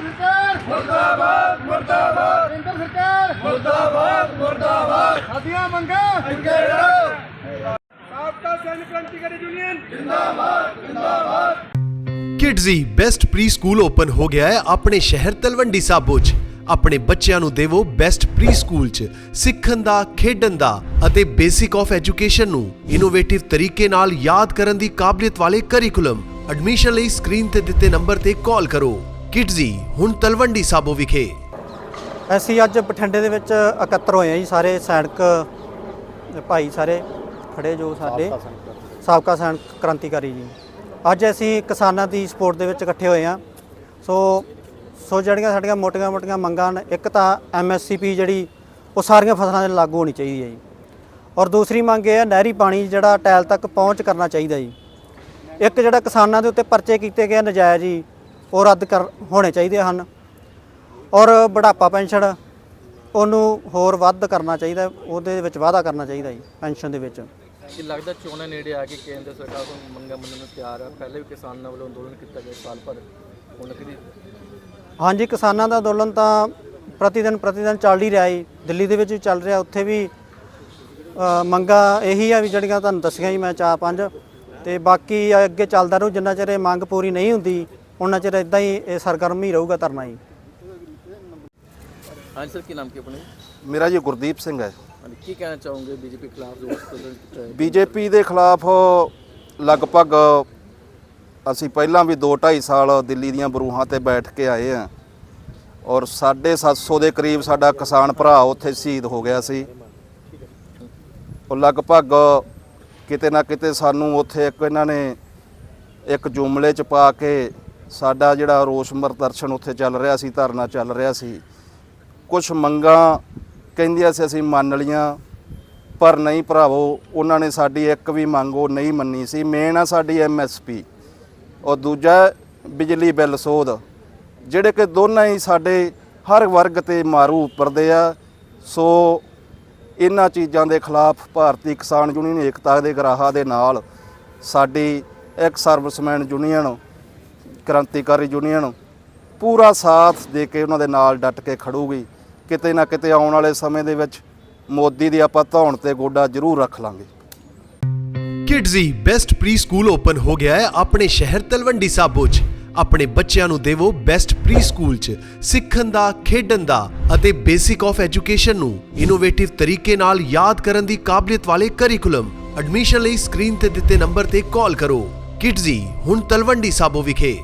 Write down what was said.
ਸਰਕਾਰ ਮੁਰਦਾਬਾਦ ਮੁਰਦਾਬਾਦ। ਕੇਂਦਰ ਸਰਕਾਰ। ਮੁਰਦਾਬਾਦ ਮੁਰਦਾਬਾਦ। ਸਾਡੀਆਂ ਮੰਗਾਂ। ਅੱਗੇ ਰਹੋ। ਸਾਬਕਾ ਸੈਨਿਕ ਕ੍ਰਾਂਤੀਕਾਰੀ union. Kidzee best pre school open ਹੋ ਗਿਆ ਹੈ ਆਪਣੇ ਸ਼ਹਿਰ ਤਲਵੰਡੀ ਸਾਬੋ 'ਚ। ਆਪਣੇ ਬੱਚਿਆਂ ਨੂੰ ਦੇਵੋ ਬੈਸਟ ਪ੍ਰੀ ਸਕੂਲ 'ਚ। ਸਿੱਖਣ ਦਾ ਖੇਡਣ ਦਾ ਅਤੇ ਬੇਸਿਕ ਆਫ ਐਜੂਕੇਸ਼ਨ ਨੂੰ ਇਨੋਵੇਟਿਵ ਤਰੀਕੇ ਨਾਲ ਯਾਦ ਕਰਨ ਦੀ ਕਾਬਲੀਅਤ ਵਾਲੇ ਕਰਿਕੂਲਮ ਐਡਮਿਸ਼ਨ ਲਈ ਸਕਰੀਨ ਤੇ ਦਿੱਤੇ ਨੰਬਰ ਤੇ ਕਾਲ ਕਰੋ। ਕਿਡਜ਼ੀ ਹੁਣ ਤਲਵੰਡੀ ਸਾਬੋ ਵਿਖੇ। ਅਸੀਂ ਅੱਜ ਬਠਿੰਡੇ ਦੇ ਵਿੱਚ ਇਕੱਤਰ ਹੋਏ ਆ ਜੀ ਸਾਰੇ ਸੈਨਿਕ ਭਾਈ ਸਾਰੇ ਖੜੇ ਜੋ ਸਾਡੇ ਸਾਬਕਾ ਸੈਨਿਕ ਕ੍ਰਾਂਤੀਕਾਰੀ ਜੀ। ਅੱਜ ਅਸੀਂ ਕਿਸਾਨਾਂ ਦੀ ਸਪੋਰਟ ਦੇ ਵਿੱਚ ਇਕੱਠੇ ਹੋਏ ਆ ਸੋ ਸੋ ਜਿਹੜੀਆਂ ਸਾਡੀਆਂ ਮੋਟੀਆਂ-ਮੋਟੀਆਂ ਮੰਗਾਂ ਨੇ ਇੱਕ ਤਾਂ ਐਮਐਸਸੀਪੀ ਜਿਹੜੀ ਉਹ ਸਾਰੀਆਂ ਫਸਲਾਂ 'ਤੇ ਲਾਗੂ ਹੋਣੀ ਚਾਹੀਦੀ ਹੈ ਜੀ। ਔਰ ਦੂਸਰੀ ਮੰਗ ਇਹ ਹੈ ਨਹਿਰੀ ਪਾਣੀ ਜਿਹੜਾ ਟੈਲ ਤੱਕ ਪਹੁੰਚ ਕਰਨਾ ਚਾਹੀਦਾ ਜੀ। ਇੱਕ ਜਿਹੜਾ ਕਿਸਾਨਾਂ ਦੇ ਉੱਤੇ ਪਰਚੇ ਕੀਤੇ ਗਏ ਨਜਾਇਜ਼ ਜੀ ਉਹ ਰੱਦ ਕਰ ਹੋਣੇ ਚਾਹੀਦੇ ਹਨ। ਔਰ ਬੁਢਾਪਾ ਪੈਨਸ਼ਨ ਉਹਨੂੰ ਹੋਰ ਵੱਧ ਕਰਨਾ ਚਾਹੀਦਾ ਉਹਦੇ ਵਿੱਚ ਵਾਅਦਾ ਕਰਨਾ ਚਾਹੀਦਾ ਜੀ ਪੈਨਸ਼ਨ ਦੇ ਵਿੱਚ। ਕਿ ਲੱਗਦਾ ਚੋਣਾਂ ਨੇੜੇ ਆ ਕੇ ਕੇਂਦਰ ਸਰਕਾਰ ਕੋਲ ਮੰਗਾਂ ਮੰਨਣ ਨੂੰ ਤਿਆਰ ਹੈ ਪਹਿਲੇ ਵੀ ਕਿਸਾਨਾਂ ਵੱਲੋਂ ਅੰਦੋਲਨ ਕੀਤਾ ਗਿਆ ਸਾਲ ਭਰ ਹੁਣ ਕਿਹਦੀ ਹਾਂਜੀ ਕਿਸਾਨਾਂ ਦਾ ਅੰਦੋਲਨ ਤਾਂ ਪ੍ਰਤੀ ਦਿਨ ਪ੍ਰਤੀ ਦਿਨ ਚੱਲ ਹੀ ਰਿਹਾ ਜੀ। ਦਿੱਲੀ ਦੇ ਵਿੱਚ ਵੀ ਚੱਲ ਰਿਹਾ ਉੱਥੇ ਵੀ ਅ, ਮੰਗਾਂ ਇਹੀ ਆ ਵੀ ਜਿਹੜੀਆਂ ਤੁਹਾਨੂੰ ਦੱਸੀਆਂ ਜੀ ਮੈਂ ਚਾਰ ਪੰਜ। ਤੇ ਬਾਕੀ ਅੱਗੇ ਚੱਲਦਾ ਰਹੂ ਜਿੰਨਾ ਚਿਰ ਇਹ ਮੰਗ ਪੂਰੀ ਨਹੀਂ ਹੁੰਦੀ ਉਹਨਾਂ ਚਿਰ ਇਦਾਂ ਹੀ ਇਹ ਸਰਗਰਮ ਹੀ ਰਹੂਗਾ ਧਰਨਾ ਜੀ। ਹਾਂਜੀ ਸਰ ਕੀ ਨਾਮ ਕੀ ਆਪਣੇ ਮੇਰਾ ਜੀ ਗੁਰਦੀਪ ਸਿੰਘ ਹੈ। ਹਾਂਜੀ ਕੀ ਕਹਿਣਾ ਚਾਹੋਗੇ ਬੀਜੇਪੀ ਖਿਲਾਫ ਜੋ ਅੰਦੋਲਨ ਕੀਤਾ ਹੈ? ਬੀਜੇਪੀ ਦੇ ਖਿਲਾਫ ਲਗਭਗ ਅਸੀਂ ਪਹਿਲਾਂ ਵੀ 2.5 ਸਾਲ ਦਿੱਲੀ ਦੀਆਂ ਬਰੂਹਾਂ ਤੇ ਬੈਠ ਕੇ ਆਏ ਆ ਔਰ 750 ਦੇ ਕਰੀਬ ਸਾਡਾ ਕਿਸਾਨ ਭਰਾ ਉੱਥੇ ਸ਼ਹੀਦ ਹੋ ਗਿਆ ਸੀ। ਉਹ ਲਗਭਗ ਕਿਤੇ ਨਾ ਕਿਤੇ ਸਾਨੂੰ ਉੱਥੇ ਇੱਕ ਇਹਨਾਂ ਨੇ ਇੱਕ ਜੁਮਲੇ ਚ ਪਾ ਕੇ ਸਾਡਾ ਜਿਹੜਾ ਰੋਸ ਪ੍ਰਦਰਸ਼ਨ ਉੱਥੇ ਚੱਲ ਰਿਹਾ ਸੀ, ਧਰਨਾ ਚੱਲ ਰਿਹਾ ਸੀ। ਕੁਝ ਮੰਗਾਂ ਕਹਿੰਦੀਆਂ ਸੀ ਅਸੀਂ ਮੰਨ ਲੀਆਂ ਪਰ ਨਹੀਂ ਭਰਾਵੋ, ਉਹਨਾਂ ਨੇ ਸਾਡੀ ਇੱਕ ਵੀ ਮੰਗ ਉਹ ਨਹੀਂ ਮੰਨੀ ਸੀ। ਮੇਨ ਆ ਸਾਡੀ ਐਮਐਸਪੀ ਔਰ ਦੂਜਾ ਬਿਜਲੀ ਬਿੱਲ ਸੋਧ, ਜਿਹੜੇ ਕਿ ਦੋਨਾਂ ਹੀ ਸਾਡੇ ਹਰ ਵਰਗ ਤੇ ਮਾਰੂ ਉੱਪਰਦੇ ਆ। ਸੋ ਇਹਨਾਂ ਚੀਜ਼ਾਂ ਦੇ ਖਿਲਾਫ ਭਾਰਤੀ ਕਿਸਾਨ ਯੂਨੀਅਨ ਏਕਤਾ ਦੇ ਗਰਾਹਾਂ ਦੇ ਨਾਲ ਸਾਡੀ ਇੱਕ ਸਰਵਿਸਮੈਨ ਯੂਨੀਅਨ ਕ੍ਰਾਂਤੀਕਾਰੀ ਯੂਨੀਅਨ ਪੂਰਾ ਸਾਥ ਦੇ ਕੇ ਉਹਨਾਂ ਦੇ ਨਾਲ ਡਟ ਕੇ ਖੜੂਗੀ। ਕਿਤੇ ਨਾ ਕਿਤੇ ਆਉਣ ਵਾਲੇ ਸਮੇਂ ਦੇ ਵਿੱਚ ਮੋਦੀ ਦੀ ਆਪਾਂ ਧੌਣ ਤੇ ਗੋਡਾ ਜ਼ਰੂਰ ਰੱਖ ਲਾਂਗੇ। Kidzee best pre school open ਹੋ ਗਿਆ ਹੈ ਆਪਣੇ ਸ਼ਹਿਰ ਤਲਵੰਡੀ ਸਾਬੋ 'ਚ। ਆਪਣੇ ਬੱਚਿਆਂ ਨੂੰ ਦੇਵੋ ਬੈਸਟ ਪ੍ਰੀ ਸਕੂਲ 'ਚ। ਸਿੱਖਣ ਦਾ, ਖੇਡਣ ਦਾ ਅਤੇ ਬੇਸਿਕ ਆਫ ਐਜੂਕੇਸ਼ਨ ਨੂੰ ਇਨੋਵੇਟਿਵ ਤਰੀਕੇ ਨਾਲ ਯਾਦ ਕਰਨ ਦੀ ਕਾਬਲੀਅਤ ਵਾਲੇ ਕਰਿਕੂਲਮ ਐਡਮਿਸ਼ਨ ਲਈ ਸਕਰੀਨ ਤੇ ਦਿੱਤੇ ਨੰਬਰ ਤੇ ਕਾਲ ਕਰੋ। ਕਿਡਜ਼ੀ ਹੁਣ ਤਲਵੰਡੀ ਸਾਬੋ ਵਿਖੇ।